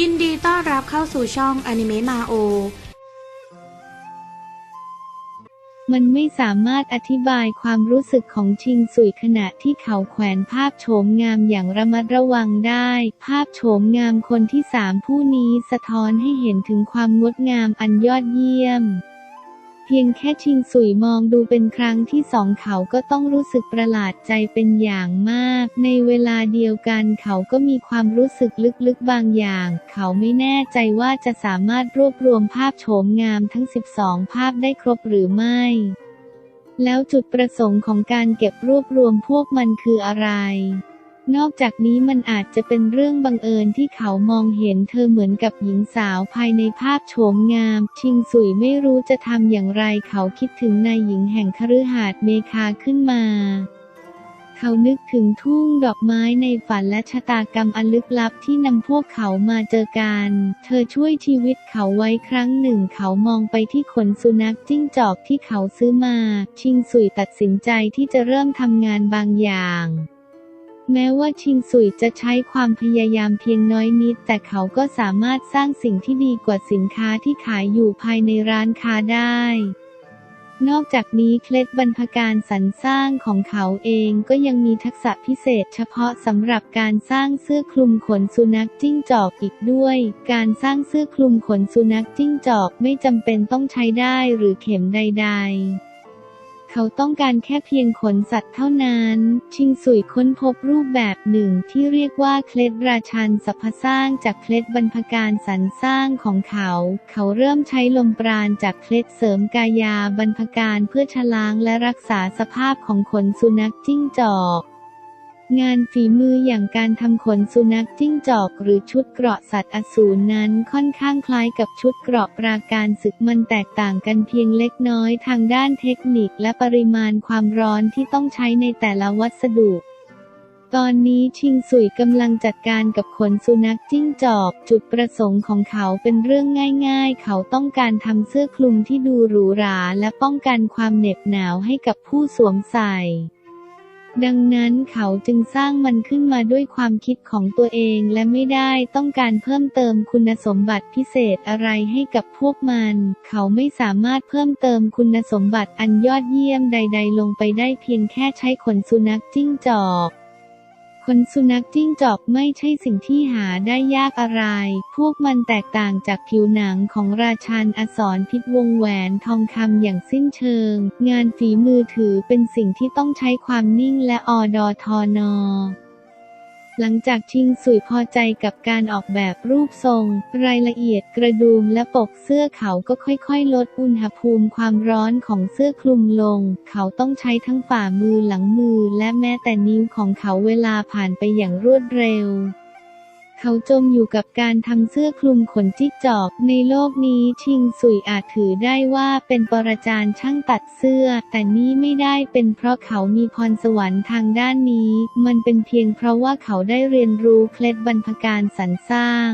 ยินดีต้อนรับเข้าสู่ช่องอนิเมะมาโอ มันไม่สามารถอธิบายความรู้สึกของชิงสุยขณะที่เขาแขวนภาพโฉมงามอย่างระมัดระวังได้ ภาพโฉมงามคนที่สามผู้นี้สะท้อนให้เห็นถึงความงดงามอันยอดเยี่ยม เพียงแค่ชิงสุยมองดูเป็นครั้งที่สองเขาก็ต้องรู้สึกประหลาดใจเป็นอย่างมาก ในเวลาเดียวกันเขาก็มีความรู้สึกลึกๆบางอย่าง เขาไม่แน่ใจว่าจะสามารถรวบรวมภาพโฉมงามทั้ง 12 ภาพได้ครบหรือไม่ แล้วจุดประสงค์ของการเก็บรวบรวมพวกมันคืออะไร นอกจากนี้มันอาจจะเป็นเรื่องบังเอิญที่เขามองเห็นเธอเหมือนกับหญิงสาวภายในภาพโฉมงาม ชิงสุยไม่รู้จะทำอย่างไรเขาคิดถึงนายหญิงแห่งคฤหาสน์เมคาขึ้นมาเขานึกถึงทุ่งดอกไม้ในฝันและชะตากรรมอันลึกลับที่นำพวกเขามาเจอกัน เธอช่วยชีวิตเขาไว้ครั้งหนึ่ง เขามองไปที่ขนสุนัขจิ้งจอกที่เขาซื้อมา ชิงสุยตัดสินใจที่จะเริ่มทำงานบางอย่าง แม้ว่าชิงสุยจะใช้ความพยายามเพียงน้อยนิด แต่เขาก็สามารถสร้างสิ่งที่ดีกว่าสินค้าที่ขายอยู่ภายในร้านค้าได้ นอกจากนี้เคล็ดบรรพการสรรสร้างของเขาเองก็ยังมีทักษะพิเศษเฉพาะสำหรับการสร้างเสื้อคลุมขนสุนัขจิ้งจอกอีกด้วย การสร้างเสื้อคลุมขนสุนัขจิ้งจอกไม่จำเป็นต้องใช้ได้หรือเข็มใด ๆ เขาต้องการแค่เพียงขนสัตว์เท่านั้น ชิงสุยค้นพบรูปแบบหนึ่งที่เรียกว่าเคล็ดราชันสรรพสร้างจากเคล็ดบรรพการสรรสร้างของเขา เขาเริ่มใช้ลมปราณจากเคล็ดเสริมกายาบรรพการเพื่อชะล้างและรักษาสภาพของขนสุนัขจิ้งจอก งานฝีมืออย่างการทำขนสุนัขจิ้งจอกหรือชุดเกราะสัตว์อสูรนั้นค่อนข้างคล้ายกับชุดเกราะปราการศึกมันแตกต่างกันเพียงเล็กน้อยทางด้านเทคนิคและปริมาณความร้อนที่ต้องใช้ในแต่ละวัสดุตอนนี้ชิงสุยกำลังจัดการกับขนสุนัขจิ้งจอก จุดประสงค์ของเขาเป็นเรื่องง่ายๆ เขาต้องการทำเสื้อคลุมที่ดูหรูหราและป้องกันความเหน็บหนาวให้กับผู้สวมใส่ ดังนั้นเขาจึงสร้างมันขึ้นมาด้วยความคิดของตัวเองและไม่ได้ต้องการเพิ่มเติมคุณสมบัติพิเศษอะไรให้กับพวกมัน เขาไม่สามารถเพิ่มเติมคุณสมบัติอันยอดเยี่ยมใด ๆ ลงไปได้เพียงแค่ใช้ขนสุนัขจิ้งจอก ขนสุนัขจิ้งจอกไม่ใช่สิ่งที่หาได้ยากอะไร พวกมันแตกต่างจากผิวหนังของราชานอสรพิษวงแหวนทองคำอย่างสิ้นเชิง งานฝีมือถือเป็นสิ่งที่ต้องใช้ความนิ่งและอดอทอนอ หลังจากชิงสุยพอใจกับการออกแบบรูปทรง รายละเอียดกระดุมและปกเสื้อเขาก็ค่อยๆ ลดอุณหภูมิความร้อนของเสื้อคลุมลง เขาต้องใช้ทั้งฝ่ามือหลังมือและแม้แต่นิ้วของเขาเวลาผ่านไปอย่างรวดเร็ว เขาจมอยู่กับการทำเสื้อคลุมขนจิ้จอก ในโลกนี้ชิงสุยอาจถือได้ว่าเป็นปรจารย์ช่างตัดเสื้อ แต่นี้ไม่ได้เป็นเพราะเขามีพรสวรรค์ทางด้านนี้ มันเป็นเพียงเพราะว่าเขาได้เรียนรู้เคล็ดบรรพการสรรสร้าง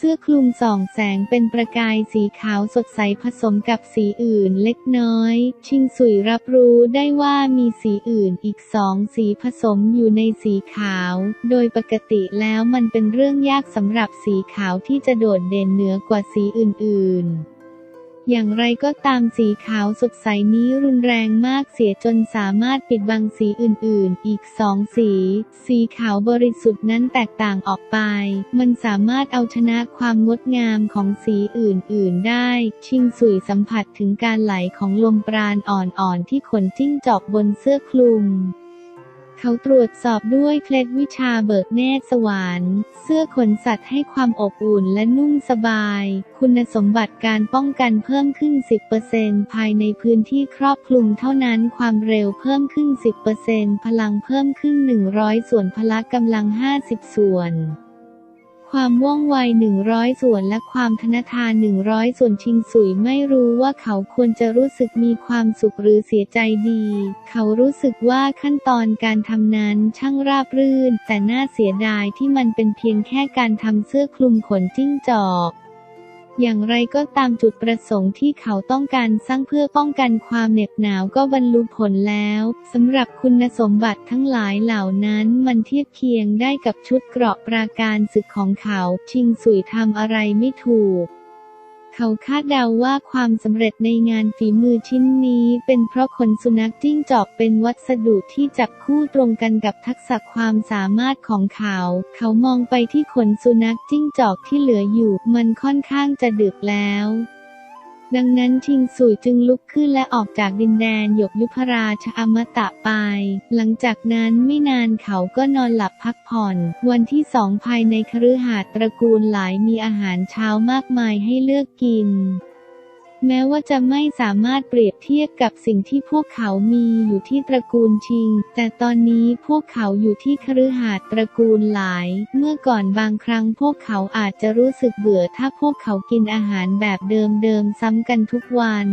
เสื้อคลุมส่องแสงเป็นประกายสีขาวสดใสผสมกับสีอื่นเล็กน้อย ชิงสุยรับรู้ได้ว่ามีสีอื่นอีกสองสีผสมอยู่ในสีขาว โดยปกติแล้วมันเป็นเรื่องยากสำหรับสีขาวที่จะโดดเด่นเหนือกว่าสีอื่นๆ อย่างไรก็ตามสีขาวสดใสนี้รุนแรงมากเสียจนสามารถปิดบังสีอื่นๆ อีกสองสี สีขาวบริสุทธิ์นั้นแตกต่างออกไป มันสามารถเอาชนะความงดงามของสีอื่นๆได้ ชิงสุยสัมผัสถึงการไหลของลมปราณอ่อนๆที่ขนจิ้งจอกบนเสื้อคลุม เขาตรวจสอบด้วยเคล็ดวิชาเบิกเนตรสวรรค์ เสื้อขนสัตว์ให้ความอบอุ่นและนุ่มสบาย คุณสมบัติการป้องกันเพิ่มขึ้น 10%ภายในพื้นที่ครอบคลุมเท่านั้นความเร็วเพิ่มขึ้น 10%พลังเพิ่มขึ้น 100 ส่วนพละกำลัง 50 ส่วน ความว่องไว100ส่วนและความธนทาน100ส่วนชิงสุยไม่รู้ว่าเขาควรจะรู้สึกมีความสุขหรือเสียใจดี เขารู้สึกว่าขั้นตอนการทำนั้นช่างราบรื่น แต่น่าเสียดายที่มันเป็นเพียงแค่การทำเสื้อคลุมขนจิ้งจอก อย่างไรก็ตามจุดประสงค์ที่เขาต้องการสร้างเพื่อป้องกันความเหน็บหนาวก็บรรลุผลแล้วสำหรับคุณสมบัติทั้งหลายเหล่านั้นมันเทียบเคียงได้กับชุดเกราะปราการศึกของเขา ชิงสุยทำอะไรไม่ถูก เขาคาดเดาว่าความสำเร็จในงานฝีมือชิ้นนี้ เป็นเพราะขนสุนัขจิ้งจอกเป็นวัสดุที่จับคู่ตรงกันกับทักษะความสามารถของเขา เขามองไปที่ขนสุนัขจิ้งจอกที่เหลืออยู่ มันค่อนข้างจะดึกแล้ว ดังนั้นชิงสุยจึงลุกขึ้นและออกจากดินแดนหยกยุพราชอมตะไป หลังจากนั้นไม่นานเขาก็นอนหลับพักผ่อน วันที่สองภายในคฤหาสน์ตระกูลหลายมีอาหารเช้ามากมายให้เลือกกิน แม้ว่าจะไม่สามารถเปรียบเทียบกับสิ่งที่พวกเขามีอยู่ที่ตระกูลชิง แต่ตอนนี้พวกเขาอยู่ที่คฤหาสน์ตระกูลหลาย เมื่อก่อนบางครั้งพวกเขาอาจจะรู้สึกเบื่อถ้าพวกเขากินอาหารแบบเดิมๆซ้ำกันทุกวัน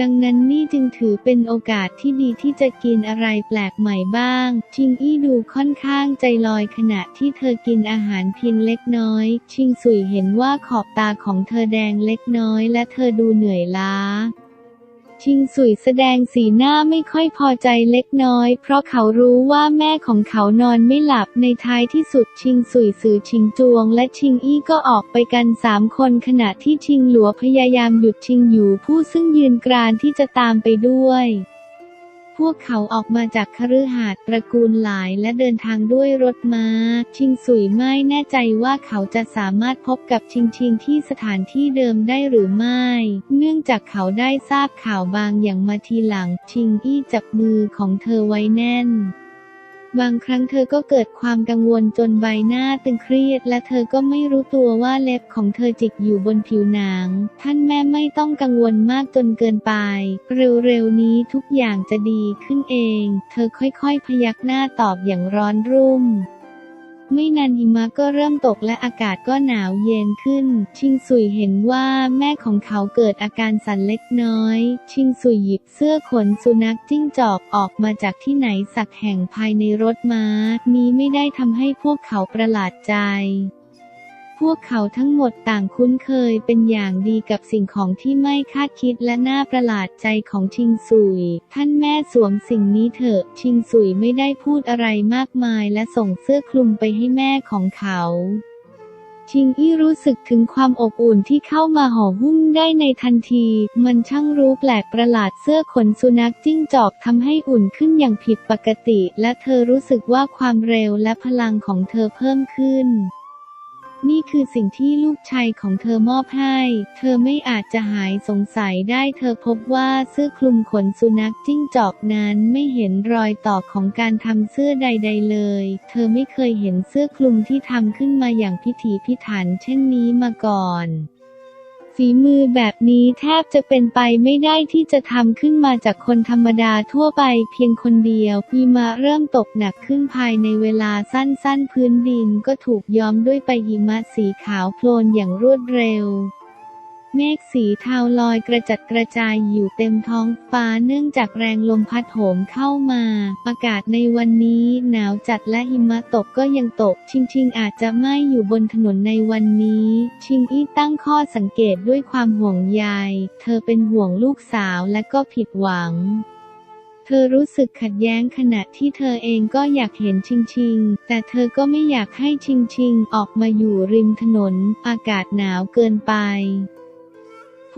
ดังนั้นนี่จึงถือเป็นโอกาสที่ดีที่จะกินอะไรแปลกใหม่บ้าง ชิงอี้ดูค่อนข้างใจลอยขณะที่เธอกินอาหารเพียงเล็กน้อย ชิงสุยเห็นว่าขอบตาของเธอแดงเล็กน้อยและเธอดูเหนื่อยล้า ชิงสุยแสดงสีหน้าไม่ค่อยพอใจเล็กน้อย เพราะเขารู้ว่าแม่ของเขานอนไม่หลับในท้ายที่สุดชิงสุยสื่อชิงจวง และชิงอี้ก็ออกไปกันสามคนขณะที่ชิงหลัวพยายามหยุดชิงอยู่ผู้ซึ่งยืนกรานที่จะตามไปด้วย พวกเขาออกมาจากคฤหาสน์ตระกูลหลายและเดินทางด้วยรถม้า ชิงสุยไม่แน่ใจว่าเขาจะสามารถพบกับชิงชิงที่สถานที่เดิมได้หรือไม่ เนื่องจากเขาได้ทราบข่าวบางอย่างมาทีหลัง ชิงอี้จับมือของเธอไว้แน่น บางครั้งเธอก็เกิดความกังวลจนใบหน้าตึงเครียด และเธอก็ไม่รู้ตัวว่าเล็บของเธอจิกอยู่บนผิวหนัง ท่านแม่ไม่ต้องกังวลมากจนเกินไป เร็วๆนี้ทุกอย่างจะดีขึ้นเอง เธอค่อยๆพยักหน้าตอบอย่างร้อนรุ่ม ไม่นานหิมะก็เริ่มตกและอากาศก็หนาวเย็นขึ้น ชิงซุยเห็นว่าแม่ของเขาเกิดอาการสั่นเล็กน้อย ชิงซุยหยิบเสื้อขนสุนัขจิ้งจอกออกมาจากที่ไหนสักแห่งภายในรถม้า นี้ไม่ได้ทำให้พวกเขาประหลาดใจ พวกเขาทั้งหมดต่างคุ้นเคยเป็นอย่างดีกับสิ่งของที่ไม่คาดคิดและน่าประหลาดใจของชิงสุย ท่านแม่สวมสิ่งนี้เถอะ ชิงสุยไม่ได้พูดอะไรมากมายและส่งเสื้อคลุมไปให้แม่ของเขาชิงอี้รู้สึกถึงความอบอุ่นที่เข้ามาห่อหุ้มได้ในทันที มันช่างรู้แปลกประหลาดเสื้อขนสุนัขจิ้งจอกทำให้อุ่นขึ้นอย่างผิดปกติ และเธอรู้สึกว่าความเร็วและพลังของเธอเพิ่มขึ้น นี่คือสิ่งที่ลูกชายของเธอมอบให้ เธอไม่อาจจะหายสงสัยได้ เธอพบว่าเสื้อคลุมขนสุนัขจิ้งจอกนั้นไม่เห็นรอยต่อของการทำเสื้อใด ๆ เลย เธอไม่เคยเห็นเสื้อคลุมที่ทำขึ้นมาอย่างพิถีพิถันเช่นนี้มาก่อน ฝีมือแบบนี้แทบจะเป็นไปไม่ได้ที่จะทำขึ้นมาจากคนธรรมดาทั่วไปเพียงคนเดียวหิมะเริ่มตกหนักขึ้นภายในเวลาสั้นๆ พื้นดินก็ถูกย้อมด้วยไปหิมะสีขาวโพลนอย่างรวดเร็ว เมฆสีเทาลอยกระจัดกระจายอยู่เต็มท้องฟ้าเนื่องจากแรงลมพัดโหมเข้ามา อากาศในวันนี้หนาวจัดและหิมะตกก็ยังตก ชิงชิงอาจจะไม่อยู่บนถนนในวันนี้ ชิงอี้ตั้งข้อสังเกตด้วยความห่วงใย เธอเป็นห่วงลูกสาวและก็ผิดหวังเธอรู้สึกขัดแย้งขณะที่เธอเองก็อยากเห็นชิงชิง แต่เธอก็ไม่อยากให้ชิงชิงออกมาอยู่ริมถนน อากาศหนาวเกินไป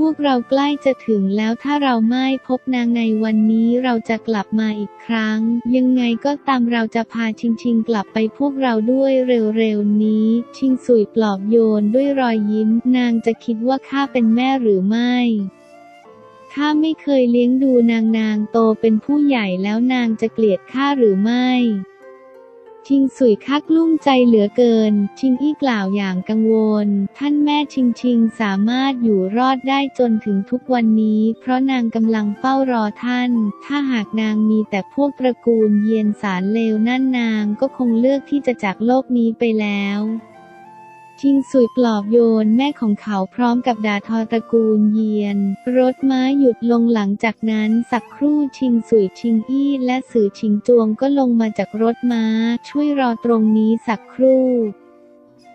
พวกเราใกล้จะถึงแล้วถ้าเราไม่พบนางในวันนี้เราจะกลับมาอีกครั้ง ยังไงก็ตามเราจะพาชิงชิงกลับไปพวกเราด้วยเร็วๆนี้ ชิงสุยปลอบโยนด้วยรอยยิ้ม นางจะคิดว่าข้าเป็นแม่หรือไม่ข้าไม่เคยเลี้ยงดูนางนางโตเป็นผู้ใหญ่แล้วนางจะเกลียดข้าหรือไม่ ชิงสุยคักลุ่มใจเหลือเกิน ชิงอี้กล่าวอย่างกังวล ท่านแม่ชิงชิงสามารถอยู่รอดได้จนถึงทุกวันนี้ เพราะนางกำลังเฝ้ารอท่าน ถ้าหากนางมีแต่พวกตระกูลเยียนสารเลวนั่นนางก็คงเลือกที่จะจากโลกนี้ไปแล้ว ชิงสุยปลอบโยนแม่ของเขาพร้อมกับดาทอตระกูลเยียน รถม้าหยุดลงหลังจากนั้นสักครู่ชิงสุยชิงอี้และสื่อชิงจวงก็ลงมาจากรถม้า ช่วยรอตรงนี้สักครู่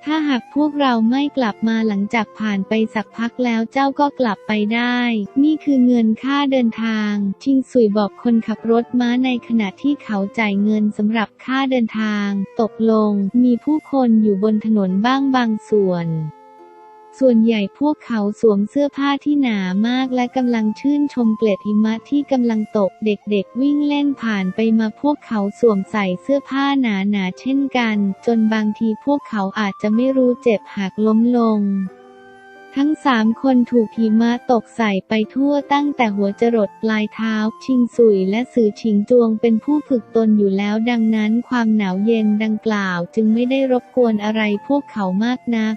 ถ้าหากพวกเราไม่กลับมาหลังจากผ่านไปสักพักแล้วเจ้าก็กลับไปได้ นี่คือเงินค่าเดินทาง ชิงสุยบอกคนขับรถม้าในขณะที่เขาจ่ายเงินสำหรับค่าเดินทาง ตกลง มีผู้คนอยู่บนถนนบ้างบางส่วน ส่วนใหญ่พวกเขาสวมเสื้อผ้าที่หนามากและกำลังชื่นชมเกล็ดหิมะที่กำลังตกเด็กๆวิ่งเล่นผ่านไปมาพวกเขาสวมใส่เสื้อผ้าหนาๆเช่นกัน จนบางทีพวกเขาอาจจะไม่รู้เจ็บหากล้มลง ทั้งสามคนถูกหิมะตกใส่ไปทั่วตั้งแต่หัวจรดปลายเท้า ชิงสุยและสือฉิงจวงเป็นผู้ฝึกตนอยู่แล้วดังนั้นความหนาวเย็นดังกล่าวจึงไม่ได้รบกวนอะไรพวกเขามากนัก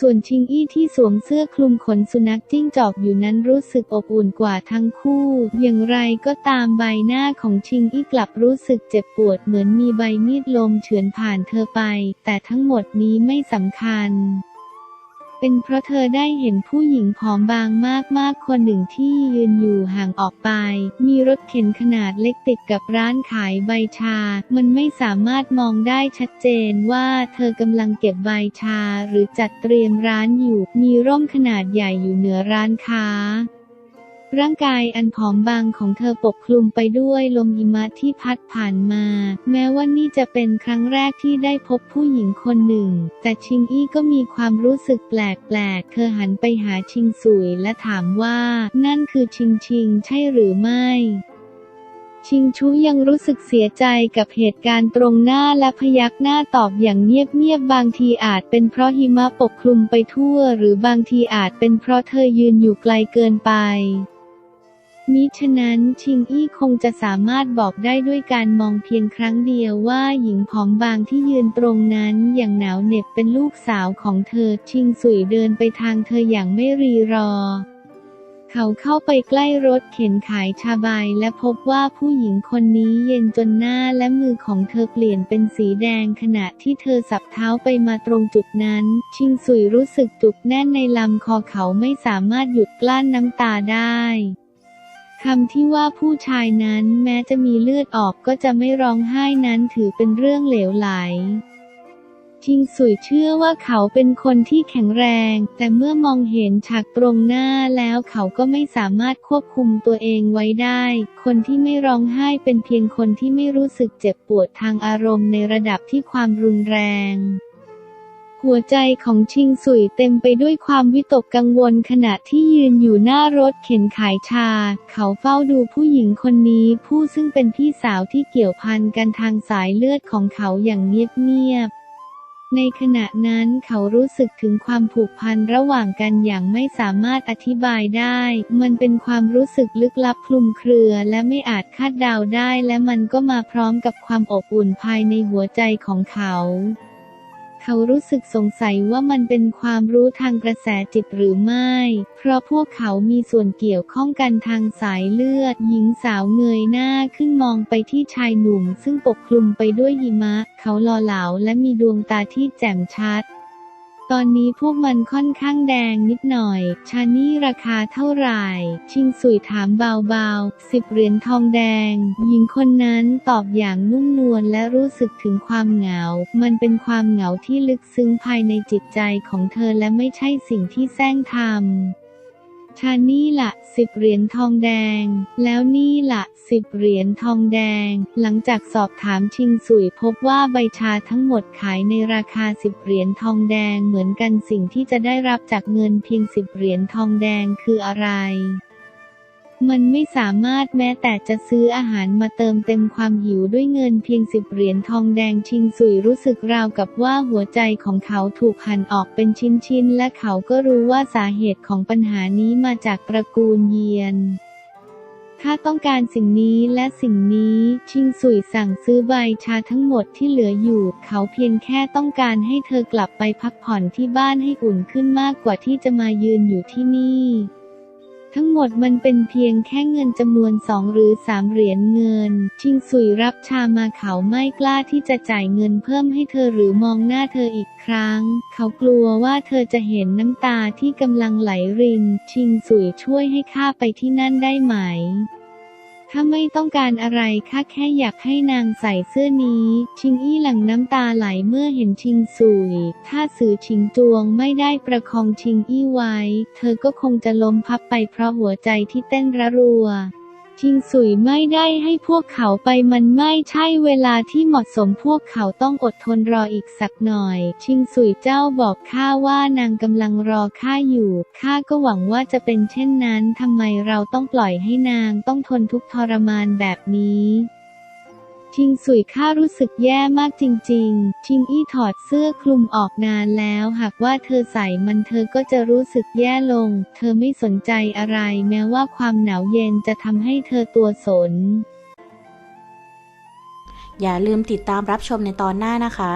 ส่วนชิงอี้ที่สวมเสื้อคลุมขนสุนัขจิ้งจอกอยู่นั้นรู้สึกอบอุ่นกว่าทั้งคู่ อย่างไรก็ตามใบหน้าของชิงอี้กลับรู้สึกเจ็บปวดเหมือนมีใบมีดลมเฉือนผ่านเธอไป แต่ทั้งหมดนี้ไม่สำคัญ เป็นเพราะเธอได้เห็นผู้หญิงผอมบางมากๆคนหนึ่งที่ยืนอยู่ห่างออกไป มีรถเข็นขนาดเล็กติดกับร้านขายใบชา มันไม่สามารถมองได้ชัดเจนว่าเธอกำลังเก็บใบชาหรือจัดเตรียมร้านอยู่ มีร่มขนาดใหญ่อยู่เหนือร้านค้า ร่างกายอันผอมบางของเธอปกคลุมไปด้วยลมหิมะที่พัดผ่านมา แม้ว่านี่จะเป็นครั้งแรกที่ได้พบผู้หญิงคนหนึ่ง แต่ชิงอี้ก็มีความรู้สึกแปลกๆ เธอหันไปหาชิงสุยและถามว่า นั่นคือชิงชิงใช่หรือไม่ชิงชูยังรู้สึกเสียใจกับเหตุการณ์ตรงหน้าและพยักหน้าตอบอย่างเงียบๆ บางทีอาจเป็นเพราะหิมะปกคลุมไปทั่ว หรือบางทีอาจเป็นเพราะเธอยืนอยู่ไกลเกินไป มิฉะนั้นชิงอี้คงจะสามารถบอกได้ด้วยการมองเพียงครั้งเดียวว่าหญิงผอมบางที่ยืนตรงนั้นอย่างหนาวเหน็บเป็นลูกสาวของเธอ ชิงสุยเดินไปทางเธออย่างไม่รีรอ เขาเข้าไปใกล้รถเข็นขายชาใบและพบว่าผู้หญิงคนนี้เย็นจนหน้าและมือของเธอเปลี่ยนเป็นสีแดงขณะที่เธอสับเท้าไปมาตรงจุดนั้น ชิงสุยรู้สึกจุกแน่นในลำคอเขาไม่สามารถหยุดกลั้นน้ำตาได้ คำที่ว่าผู้ชายนั้นแม้จะมีเลือดออกก็จะไม่ร้องไห้นั้นถือเป็นเรื่องเหลวไหลชิงสุยเชื่อว่าเขาเป็นคนที่แข็งแรง แต่เมื่อมองเห็นฉากตรงหน้าแล้วเขาก็ไม่สามารถควบคุมตัวเองไว้ได้ คนที่ไม่ร้องไห้เป็นเพียงคนที่ไม่รู้สึกเจ็บปวดทางอารมณ์ในระดับที่ความรุนแรง หัวใจของชิงสุยเต็มไปด้วยความวิตกกังวลขณะที่ยืนอยู่หน้ารถเข็นขายชา เขาเฝ้าดูผู้หญิงคนนี้ผู้ซึ่งเป็นพี่สาวที่เกี่ยวพันกันทางสายเลือดของเขาอย่างเงียบๆในขณะนั้นเขารู้สึกถึงความผูกพันระหว่างกันอย่างไม่สามารถอธิบายได้ มันเป็นความรู้สึกลึกลับคลุมเครือและไม่อาจคาดเดาได้และมันก็มาพร้อมกับความอบอุ่นภายในหัวใจของเขา เขารู้สึกสงสัยว่ามันเป็นความรู้ทางกระแสจิตหรือไม่ เพราะพวกเขามีส่วนเกี่ยวข้องกันทางสายเลือด หญิงสาวเงยหน้าขึ้นมองไปที่ชายหนุ่ม ซึ่งปกคลุมไปด้วยหิมะ เขาหล่อเหลาและมีดวงตาที่แจ่มชัด ตอนนี้พวกมันค่อนข้างแดงนิดหน่อย ชานี่ราคาเท่าไหร่ ชิงสุยถามเบาๆสิบเหรียญทองแดง หญิงคนนั้นตอบอย่างนุ่มนวลและรู้สึกถึงความเหงา มันเป็นความเหงาที่ลึกซึ้งภายในจิตใจของเธอและไม่ใช่สิ่งที่แซงทำ ชานี่ละสิบเหรียญทองแดง แล้วนี่ละสิบเหรียญทองแดง หลังจากสอบถามชิงสุยพบว่าใบชาทั้งหมดขายในราคาสิบเหรียญทองแดงเหมือนกันสิ่งที่จะได้รับจากเงินเพียงสิบเหรียญทองแดงคืออะไร มันไม่สามารถแม้แต่จะซื้ออาหารมาเติมเต็มความหิวด้วยเงินเพียงสิบเหรียญทองแดงชิงสุยรู้สึกราวกับว่าหัวใจของเขาถูกหั่นออกเป็นชิ้นๆ และเขาก็รู้ว่าสาเหตุของปัญหานี้มาจากตระกูลเยียน ถ้าต้องการสิ่งนี้และสิ่งนี้ชิงสุยสั่งซื้อใบชาทั้งหมดที่เหลืออยู่ เขาเพียงแค่ต้องการให้เธอกลับไปพักผ่อนที่บ้านให้อุ่นขึ้นมากกว่าที่จะมายืนอยู่ที่นี่ ทั้งหมดมันเป็นเพียงแค่เงินจำนวนสองหรือสามเหรียญเงิน ชิงสุยรับชามาเขาไม่กล้าที่จะจ่ายเงินเพิ่มให้เธอหรือมองหน้าเธออีกครั้ง เขากลัวว่าเธอจะเห็นน้ำตาที่กำลังไหลริน ชิงสุยช่วยให้ข้าไปที่นั่นได้ไหม ข้าไม่ต้องการอะไรข้าแค่อยากให้นางใส่เสื้อนี้ ชิงอี้หลั่งน้ำตาไหลเมื่อเห็นชิงสุยถ้าสือชิงจวงไม่ได้ประคองชิงอี้ไว้ เธอก็คงจะล้มพับไปเพราะหัวใจที่เต้นระรัว ชิงสุยไม่ได้ให้พวกเขาไปมันไม่ใช่เวลาที่เหมาะสมพวกเขาต้องอดทนรออีกสักหน่อย ชิงสุยเจ้าบอกข้าว่านางกำลังรอข้าอยู่ข้าก็หวังว่าจะเป็นเช่นนั้นทำไมเราต้องปล่อยให้นางต้องทนทุกข์ทรมานแบบนี้ ชิงสุยข้ารู้สึกแย่มากจริง ๆ ชิงอี้ถอดเสื้อคลุมออกนานแล้ว หากว่าเธอใส่มันเธอก็จะรู้สึกแย่ลง เธอไม่สนใจอะไร แม้ว่าความหนาวเย็นจะทำให้เธอตัวสน อย่าลืมติดตามรับชมในตอนหน้านะคะ